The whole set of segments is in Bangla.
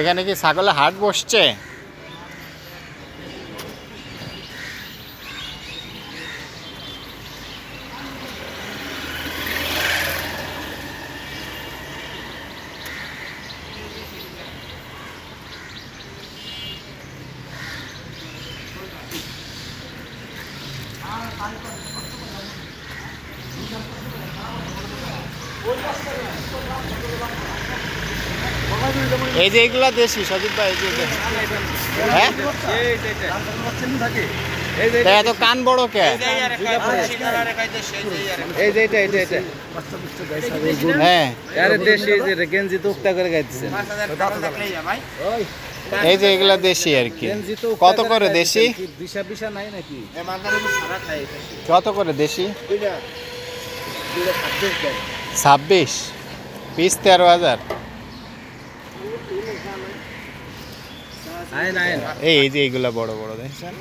এখানে কি ছাগলের হাট বসছে? এই যে এগুলা দেশি সজিত ভাই এই যে যে- হ্যাঁ? এত কান বড় কে? এই যে এটা হ্যাঁ। দেশি এই যে গেঞ্জি তো করে গাইতেছে। এই যে এগুলা দেশি আর কি। কত করে দেশি? বিশা নাই নাকি? কত করে দেশি? ছাব্বিশ পিস তেরো হাজার? এই যে এইগুলা বড় বড় দেখছেন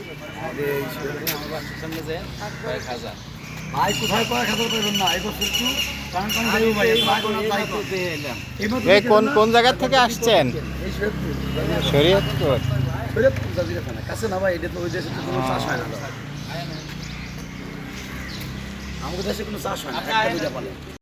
ভাই কোথায় কয়েক হাজার না এই বছর একটু এই কোন কোন জায়গার জায়গা থেকে আসছেন শরীয়তপুর। কাছে না ভাই এটা তো ওই দেশে কোনো চাষ হয় না আমাদের দেশে কোনো চাষ হয় না